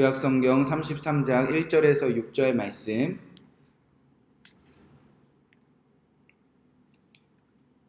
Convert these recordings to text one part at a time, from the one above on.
구약성경 33장 1절에서 6절 말씀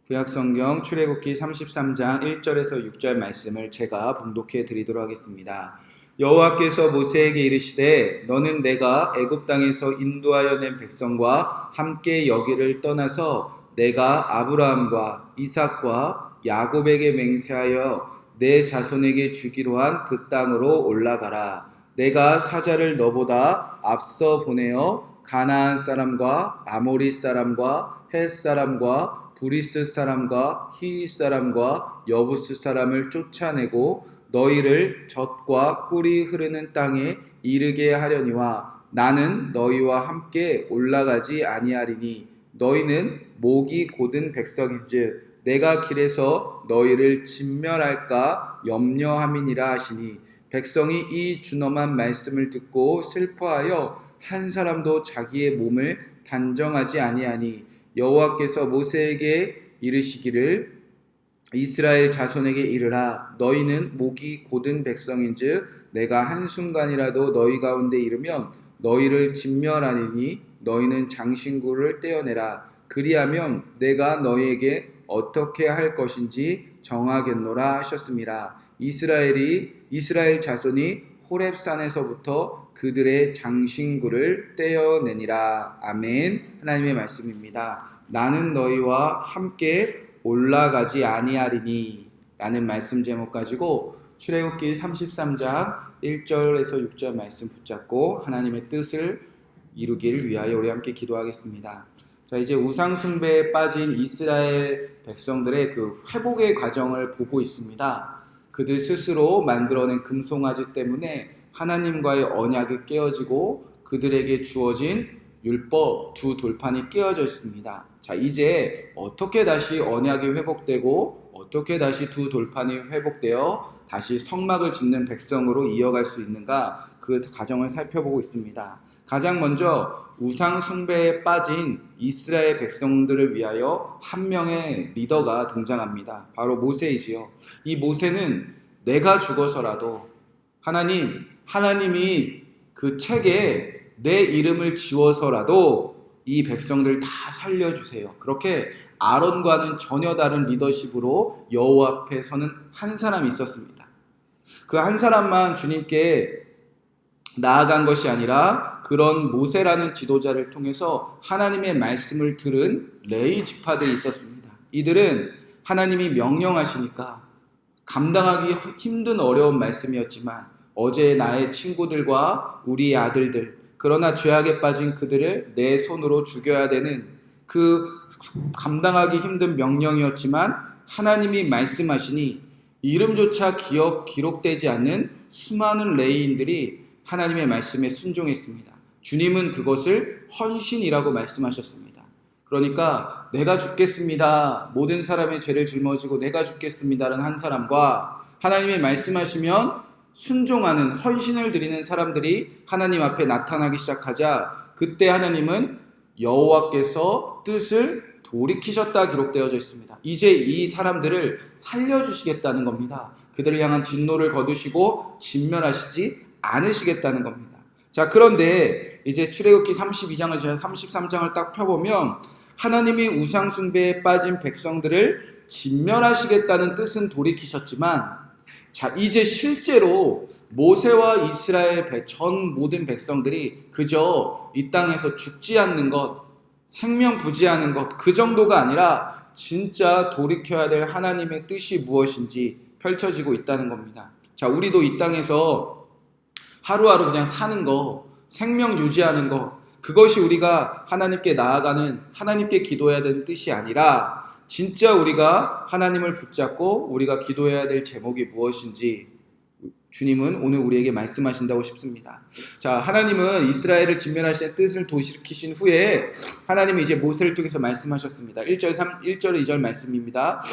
구약성경 출애굽기 33장 1절에서 6절 말씀을 제가 봉독해 드리도록 하겠습니다. 여호와께서 모세에게 이르시되 너는 내가 애굽 땅에서 인도하여 낸 백성과 함께 여기를 떠나서 내가 아브라함과 이삭과 야곱에게 맹세하여 내 자손에게 주기로 한 그 땅으로 올라가라. 내가 사자를 너보다 앞서 보내어 가나안 사람과 아모리 사람과 헷 사람과 브리스 사람과 히위 사람과 여부스 사람을 쫓아내고 너희를 젖과 꿀이 흐르는 땅에 이르게 하려니와 나는 너희와 함께 올라가지 아니하리니 너희는 목이 곧은 백성인즉 내가 길에서 너희를 진멸할까 염려함이니라 하시니 백성이 이 준엄한 말씀을 듣고 슬퍼하여 한 사람도 자기의 몸을 단정하지 아니하니 여호와께서 모세에게 이르시기를 이스라엘 자손에게 이르라 너희는 목이 곧은 백성인즉 내가 한 순간이라도 너희 가운데 이르면 너희를 진멸하리니 너희는 장신구를 떼어내라 그리하면 내가 너희에게 어떻게 할 것인지 정하겠노라 하셨습니다. 이스라엘이 이스라엘 자손이 호렙산에서부터 그들의 장신구를 떼어내니라. 아멘. 하나님의 말씀입니다. 나는 너희와 함께 올라가지 아니하리니 라는 말씀 제목 가지고 출애굽기 33장 1절에서 6절 말씀 붙잡고 하나님의 뜻을 이루길 위하여 우리 함께 기도하겠습니다. 자, 이제 우상 숭배에 빠진 이스라엘 백성들의 그 회복의 과정을 보고 있습니다. 그들 스스로 만들어낸 금송아지 때문에 하나님과의 언약이 깨어지고 그들에게 주어진 율법 두 돌판이 깨어져 있습니다. 자, 이제 어떻게 다시 언약이 회복되고 어떻게 다시 두 돌판이 회복되어 다시 성막을 짓는 백성으로 이어갈 수 있는가 그 과정을 살펴보고 있습니다. 가장 먼저 우상 숭배에 빠진 이스라엘 백성들을 위하여 한 명의 리더가 등장합니다. 바로 모세이지요. 이 모세는 내가 죽어서라도 하나님, 하나님이 그 책에 내 이름을 지워서라도 이 백성들 다 살려주세요. 그렇게 아론과는 전혀 다른 리더십으로 여호와 앞에 서는 한 사람이 있었습니다. 그 한 사람만 주님께 나아간 것이 아니라 그런 모세라는 지도자를 통해서 하나님의 말씀을 들은 레이 지파들이 있었습니다. 이들은 하나님이 명령하시니까 감당하기 힘든 어려운 말씀이었지만 어제 나의 친구들과 우리 아들들 그러나 죄악에 빠진 그들을 내 손으로 죽여야 되는 그 감당하기 힘든 명령이었지만 하나님이 말씀하시니 이름조차 기억 기록되지 않는 수많은 레이인들이 하나님의 말씀에 순종했습니다. 주님은 그것을 헌신이라고 말씀하셨습니다. 그러니까 내가 죽겠습니다. 모든 사람의 죄를 짊어지고 내가 죽겠습니다라는 한 사람과 하나님의 말씀하시면 순종하는 헌신을 드리는 사람들이 하나님 앞에 나타나기 시작하자 그때 하나님은 여호와께서 뜻을 돌이키셨다 기록되어져 있습니다. 이제 이 사람들을 살려주시겠다는 겁니다. 그들을 향한 진노를 거두시고 진멸하시지 않으시겠다는 겁니다. 자, 그런데 이제 출애굽기 32장을 지난 33장을 딱 펴보면 하나님이 우상 숭배에 빠진 백성들을 진멸하시겠다는 뜻은 돌이키셨지만 자, 이제 실제로 모세와 이스라엘 전 모든 백성들이 그저 이 땅에서 죽지 않는 것, 생명 부지하는 것, 그 정도가 아니라 진짜 돌이켜야 될 하나님의 뜻이 무엇인지 펼쳐지고 있다는 겁니다. 자, 우리도 이 땅에서 하루하루 그냥 사는 거, 생명 유지하는 거, 그것이 우리가 하나님께 나아가는, 하나님께 기도해야 되는 뜻이 아니라, 진짜 우리가 하나님을 붙잡고 우리가 기도해야 될 제목이 무엇인지 주님은 오늘 우리에게 말씀하신다고 싶습니다. 자, 하나님은 이스라엘을 진멸하신 뜻을 도시키신 후에 하나님이 이제 모세를 통해서 말씀하셨습니다. 1절 3 1절 2절 말씀입니다.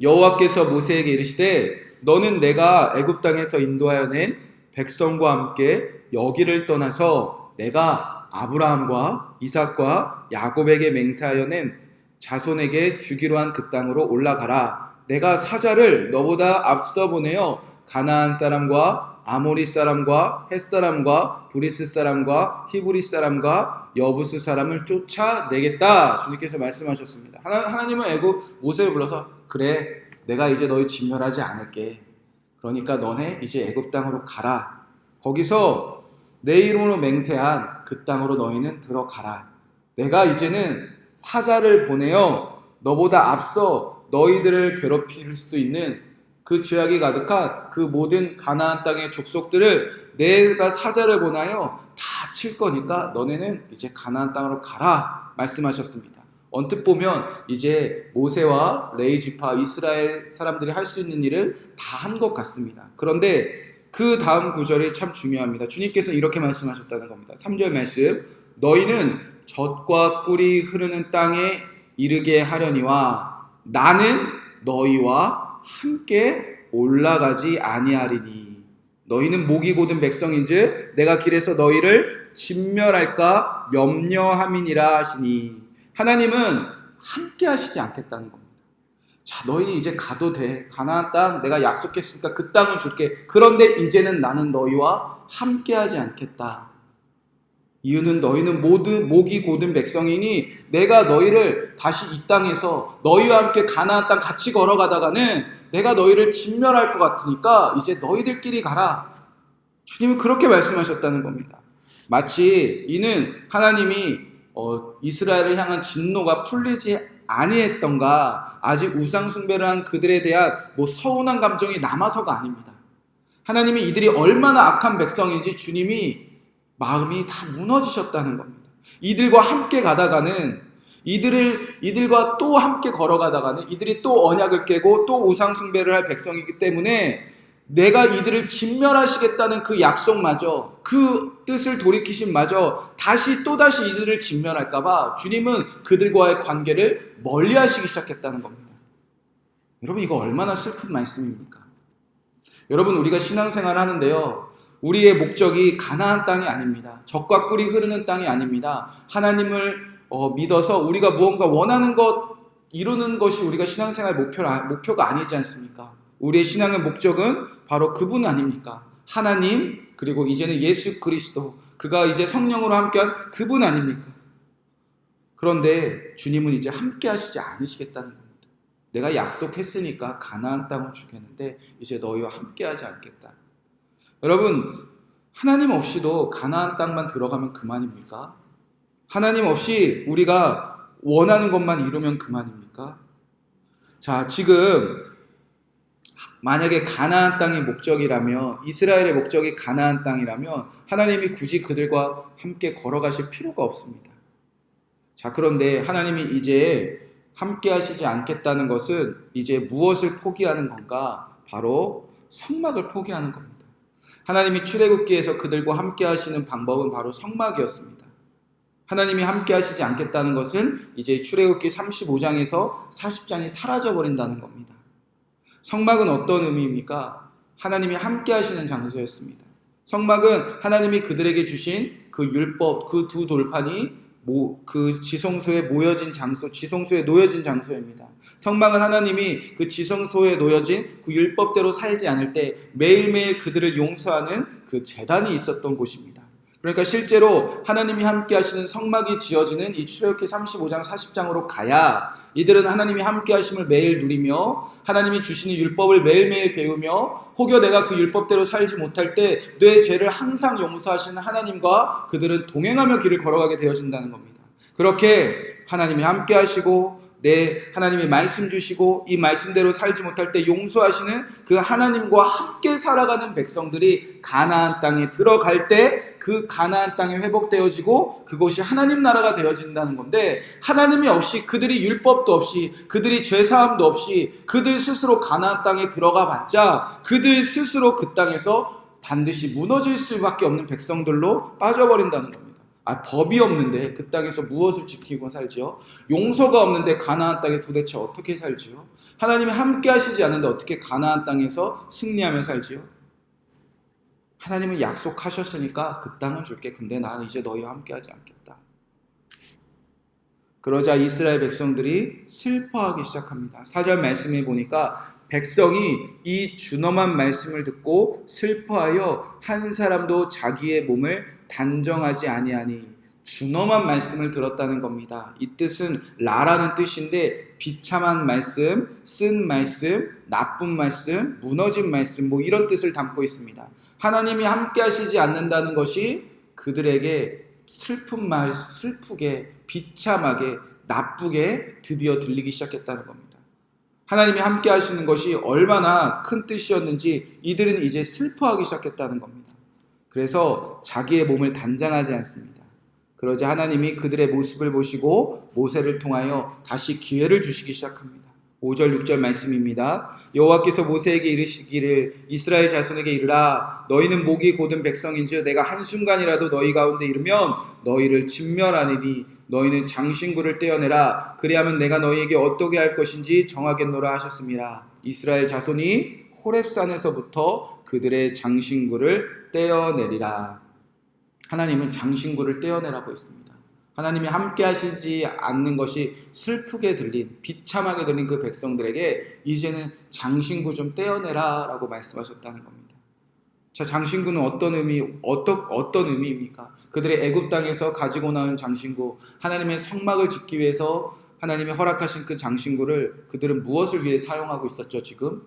여호와께서 모세에게 이르시되 너는 내가 애굽 땅에서 인도하여 낸 백성과 함께 여기를 떠나서 내가 아브라함과 이삭과 야곱에게 맹세하여 낸 자손에게 주기로 한 그 땅으로 올라가라. 내가 사자를 너보다 앞서 보내어 가나안 사람과 아모리 사람과 헷 사람과 브리스 사람과 히브리 사람과 여부스 사람을 쫓아내겠다. 주님께서 말씀하셨습니다. 하나, 하나님은 애굽 모세를 불러서 그래 내가 이제 너희 진멸하지 않을게. 그러니까 너네 이제 애굽 땅으로 가라. 거기서 내 이름으로 맹세한 그 땅으로 너희는 들어가라. 내가 이제는 사자를 보내어 너보다 앞서 너희들을 괴롭힐 수 있는 그 죄악이 가득한 그 모든 가나안 땅의 족속들을 내가 사자를 보내어 다 칠 거니까 너네는 이제 가나안 땅으로 가라 말씀하셨습니다. 언뜻 보면 이제 모세와 레이지파 이스라엘 사람들이 할 수 있는 일을 다 한 것 같습니다. 그런데 그 다음 구절이 참 중요합니다. 주님께서 이렇게 말씀하셨다는 겁니다. 3절 말씀 너희는 젖과 꿀이 흐르는 땅에 이르게 하려니와 나는 너희와 함께 올라가지 아니하리니 너희는 목이 고든 백성인즉 내가 길에서 너희를 진멸할까 염려함이니라 하시니 하나님은 함께 하시지 않겠다는 겁니다. 자, 너희 이제 가도 돼. 가나안 땅 내가 약속했으니까 그 땅을 줄게. 그런데 이제는 나는 너희와 함께 하지 않겠다. 이유는 너희는 모두 목이 고든 백성이니 내가 너희를 다시 이 땅에서 너희와 함께 가나안 땅 같이 걸어가다가는 내가 너희를 진멸할 것 같으니까 이제 너희들끼리 가라. 주님은 그렇게 말씀하셨다는 겁니다. 마치 이는 하나님이 어, 이스라엘을 향한 진노가 풀리지 아니했던가 아직 우상 숭배를 한 그들에 대한 뭐 서운한 감정이 남아서가 아닙니다. 하나님이 이들이 얼마나 악한 백성인지 주님이 마음이 다 무너지셨다는 겁니다. 이들과 함께 가다가는 이들을 이들과 또 함께 걸어가다가는 이들이 또 언약을 깨고 또 우상 숭배를 할 백성이기 때문에 내가 이들을 진멸하시겠다는 그 약속마저 그 뜻을 돌이키심마저 다시 또다시 이들을 진멸할까봐 주님은 그들과의 관계를 멀리 하시기 시작했다는 겁니다. 여러분 이거 얼마나 슬픈 말씀입니까? 여러분 우리가 신앙생활 하는데요. 우리의 목적이 가나안 땅이 아닙니다. 적과 꿀이 흐르는 땅이 아닙니다. 하나님을 어, 믿어서 우리가 무언가 원하는 것 이루는 것이 우리가 신앙생활 목표, 목표가 아니지 않습니까? 우리의 신앙의 목적은 바로 그분 아닙니까? 하나님, 그리고 이제는 예수 그리스도, 그가 이제 성령으로 함께한 그분 아닙니까? 그런데 주님은 이제 함께 하시지 않으시겠다는 겁니다. 내가 약속했으니까 가나안 땅을 주겠는데 이제 너희와 함께 하지 않겠다. 여러분, 하나님 없이도 가나안 땅만 들어가면 그만입니까? 하나님 없이 우리가 원하는 것만 이루면 그만입니까? 자, 지금 만약에 가나안 땅이 목적이라면 이스라엘의 목적이 가나안 땅이라면 하나님이 굳이 그들과 함께 걸어가실 필요가 없습니다. 자, 그런데 하나님이 이제 함께 하시지 않겠다는 것은 이제 무엇을 포기하는 건가? 바로 성막을 포기하는 겁니다. 하나님이 출애굽기에서 그들과 함께 하시는 방법은 바로 성막이었습니다. 하나님이 함께 하시지 않겠다는 것은 이제 출애굽기 35장에서 40장이 사라져 버린다는 겁니다. 성막은 어떤 의미입니까? 하나님이 함께 하시는 장소였습니다. 성막은 하나님이 그들에게 주신 그 율법, 그 두 돌판이 모, 그 지성소에 모여진 장소, 지성소에 놓여진 장소입니다. 성막은 하나님이 그 지성소에 놓여진 그 율법대로 살지 않을 때 매일매일 그들을 용서하는 그 재단이 있었던 곳입니다. 그러니까 실제로 하나님이 함께 하시는 성막이 지어지는 이 출애굽기 35장 40장으로 가야 이들은 하나님이 함께 하심을 매일 누리며 하나님이 주시는 율법을 매일매일 배우며 혹여 내가 그 율법대로 살지 못할 때내 죄를 항상 용서하시는 하나님과 그들은 동행하며 길을 걸어가게 되어진다는 겁니다. 그렇게 하나님이 함께 하시고 내 하나님이 말씀 주시고 이 말씀대로 살지 못할 때 용서하시는 그 하나님과 함께 살아가는 백성들이 가나안 땅에 들어갈 때 그 가나안 땅이 회복되어지고 그곳이 하나님 나라가 되어진다는 건데 하나님이 없이 그들이 율법도 없이 그들이 죄 사함도 없이 그들 스스로 가나안 땅에 들어가 봤자 그들 스스로 그 땅에서 반드시 무너질 수밖에 없는 백성들로 빠져버린다는 겁니다. 아, 법이 없는데 그 땅에서 무엇을 지키고 살지요? 용서가 없는데 가나안 땅에서 도대체 어떻게 살지요? 하나님이 함께 하시지 않는데 어떻게 가나안 땅에서 승리하며 살지요? 하나님은 약속하셨으니까 그 땅을 줄게. 근데 나는 이제 너희와 함께 하지 않겠다. 그러자 이스라엘 백성들이 슬퍼하기 시작합니다. 사절 말씀에 보니까 백성이 이 준엄한 말씀을 듣고 슬퍼하여 한 사람도 자기의 몸을 단정하지 아니하니 준엄한 말씀을 들었다는 겁니다. 이 뜻은 라라는 뜻인데 비참한 말씀, 쓴 말씀, 나쁜 말씀, 무너진 말씀 뭐 이런 뜻을 담고 있습니다. 하나님이 함께 하시지 않는다는 것이 그들에게 슬픈 말, 슬프게, 비참하게, 나쁘게 드디어 들리기 시작했다는 겁니다. 하나님이 함께 하시는 것이 얼마나 큰 뜻이었는지 이들은 이제 슬퍼하기 시작했다는 겁니다. 그래서 자기의 몸을 단장하지 않습니다. 그러자 하나님이 그들의 모습을 보시고 모세를 통하여 다시 기회를 주시기 시작합니다. 5절 6절 말씀입니다. 여호와께서 모세에게 이르시기를 이스라엘 자손에게 이르라 너희는 목이 곧은 백성인즉 내가 한순간이라도 너희 가운데 이르면 너희를 진멸하리니 너희는 장신구를 떼어내라 그리하면 내가 너희에게 어떻게 할 것인지 정하겠노라 하셨습니다. 이스라엘 자손이 호렙산에서부터 그들의 장신구를 떼어내리라. 하나님은 장신구를 떼어내라고 했습니다. 하나님이 함께 하시지 않는 것이 슬프게 들린 비참하게 들린 그 백성들에게 이제는 장신구 좀 떼어내라 라고 말씀하셨다는 겁니다. 자, 장신구는 어떤 의미 어떤 어떤 의미입니까? 그들의 애굽 땅에서 가지고 나온 장신구 하나님의 성막을 짓기 위해서 하나님이 허락하신 그 장신구를 그들은 무엇을 위해 사용하고 있었죠? 지금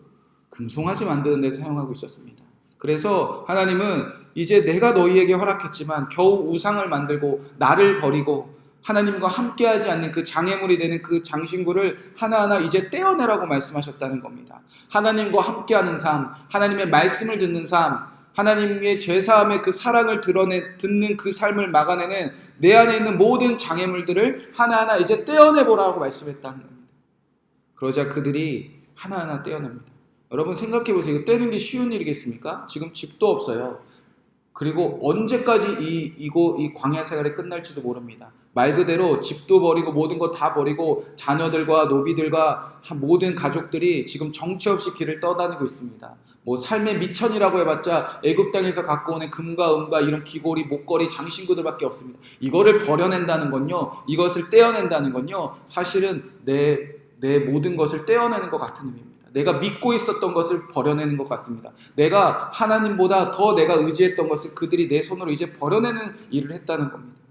금송아지 만드는 데 사용하고 있었습니다. 그래서 하나님은 이제 내가 너희에게 허락했지만 겨우 우상을 만들고 나를 버리고 하나님과 함께하지 않는 그 장애물이 되는 그 장신구를 하나하나 이제 떼어내라고 말씀하셨다는 겁니다. 하나님과 함께하는 삶, 하나님의 말씀을 듣는 삶, 하나님의 죄사함의 그 사랑을 드러내 듣는 그 삶을 막아내는 내 안에 있는 모든 장애물들을 하나하나 이제 떼어내 보라고 말씀했다는 겁니다. 그러자 그들이 하나하나 떼어냅니다. 여러분 생각해 보세요. 이거 떼는 게 쉬운 일이겠습니까? 지금 집도 없어요. 그리고 언제까지 이 이고 이 광야 생활이 끝날지도 모릅니다. 말 그대로 집도 버리고 모든 거 다 버리고 자녀들과 노비들과 모든 가족들이 지금 정체 없이 길을 떠다니고 있습니다. 뭐 삶의 미천이라고 해봤자 애굽 땅에서 갖고 오는 금과 은과 이런 귀고리, 목걸이, 장신구들밖에 없습니다. 이거를 버려낸다는 건요, 이것을 떼어낸다는 건요, 사실은 내 내 모든 것을 떼어내는 것 같은 의미입니다. 내가 믿고 있었던 것을 버려내는 것 같습니다. 내가 하나님보다 더 내가 의지했던 것을 그들이 내 손으로 이제 버려내는 일을 했다는 겁니다.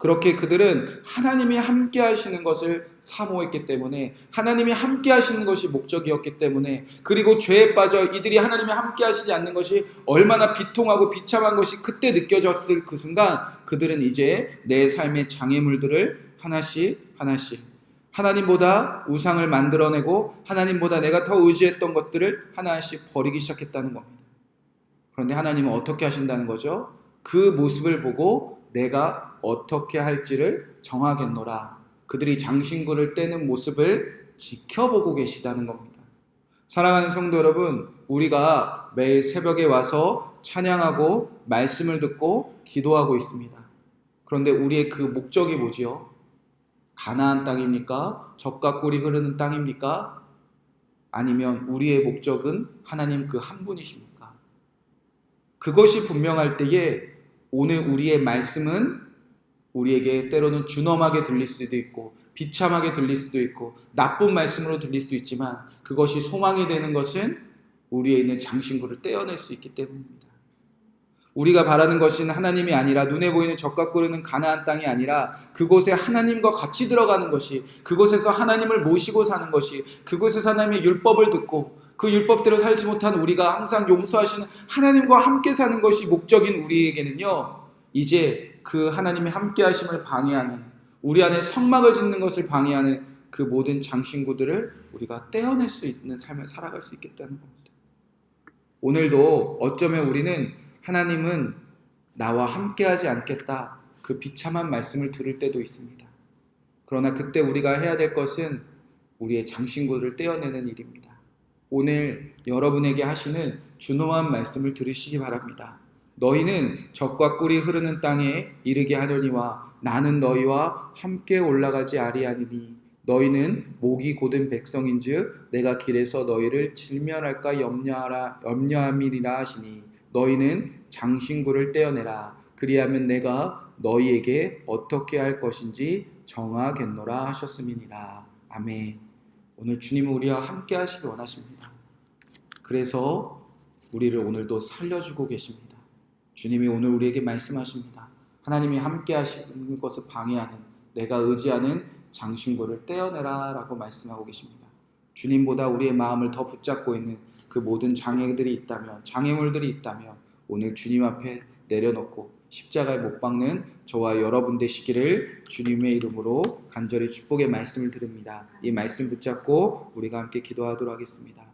그렇게 그들은 하나님이 함께 하시는 것을 사모했기 때문에 하나님이 함께 하시는 것이 목적이었기 때문에 그리고 죄에 빠져 이들이 하나님이 함께 하시지 않는 것이 얼마나 비통하고 비참한 것이 그때 느껴졌을 그 순간 그들은 이제 내 삶의 장애물들을 하나씩 하나씩 하나님보다 우상을 만들어내고 하나님보다 내가 더 의지했던 것들을 하나씩 버리기 시작했다는 겁니다. 그런데 하나님은 어떻게 하신다는 거죠? 그 모습을 보고 내가 어떻게 할지를 정하겠노라. 그들이 장신구를 떼는 모습을 지켜보고 계시다는 겁니다. 사랑하는 성도 여러분, 우리가 매일 새벽에 와서 찬양하고 말씀을 듣고 기도하고 있습니다. 그런데 우리의 그 목적이 뭐지요? 가나안 땅입니까? 적과 꿀이 흐르는 땅입니까? 아니면 우리의 목적은 하나님 그 한 분이십니까? 그것이 분명할 때에 오늘 우리의 말씀은 우리에게 때로는 준엄하게 들릴 수도 있고 비참하게 들릴 수도 있고 나쁜 말씀으로 들릴 수 있지만 그것이 소망이 되는 것은 우리에 있는 장신구를 떼어낼 수 있기 때문입니다. 우리가 바라는 것은 하나님이 아니라 눈에 보이는 적과 꿀르는 가나안 땅이 아니라 그곳에 하나님과 같이 들어가는 것이 그곳에서 하나님을 모시고 사는 것이 그곳에서 하나님의 율법을 듣고 그 율법대로 살지 못한 우리가 항상 용서하시는 하나님과 함께 사는 것이 목적인 우리에게는요 이제 그 하나님의 함께 하심을 방해하는 우리 안에 성막을 짓는 것을 방해하는 그 모든 장신구들을 우리가 떼어낼 수 있는 삶을 살아갈 수 있겠다는 겁니다. 오늘도 어쩌면 우리는 하나님은 나와 함께하지 않겠다. 그 비참한 말씀을 들을 때도 있습니다. 그러나 그때 우리가 해야 될 것은 우리의 장신구를 떼어내는 일입니다. 오늘 여러분에게 하시는 준엄한 말씀을 들으시기 바랍니다. 너희는 적과 꿀이 흐르는 땅에 이르게 하려니와 나는 너희와 함께 올라가지 아리하니니 너희는 목이 곧은 백성인즉 내가 길에서 너희를 질면할까 염려하라 염려함이니라 하시니 너희는 장신구를 떼어내라. 그리하면 내가 너희에게 어떻게 할 것인지 정하겠노라 하셨음이니라. 아멘. 오늘 주님은 우리와 함께 하시기 원하십니다. 그래서 우리를 오늘도 살려주고 계십니다. 주님이 오늘 우리에게 말씀하십니다. 하나님이 함께 하시는 것을 방해하는 내가 의지하는 장신구를 떼어내라 라고 말씀하고 계십니다. 주님보다 우리의 마음을 더 붙잡고 있는 그 모든 장애들이 있다면, 장애물들이 있다면 오늘 주님 앞에 내려놓고 십자가에 못 박는 저와 여러분 되시기를 주님의 이름으로 간절히 축복의 말씀을 드립니다. 이 말씀 붙잡고 우리가 함께 기도하도록 하겠습니다.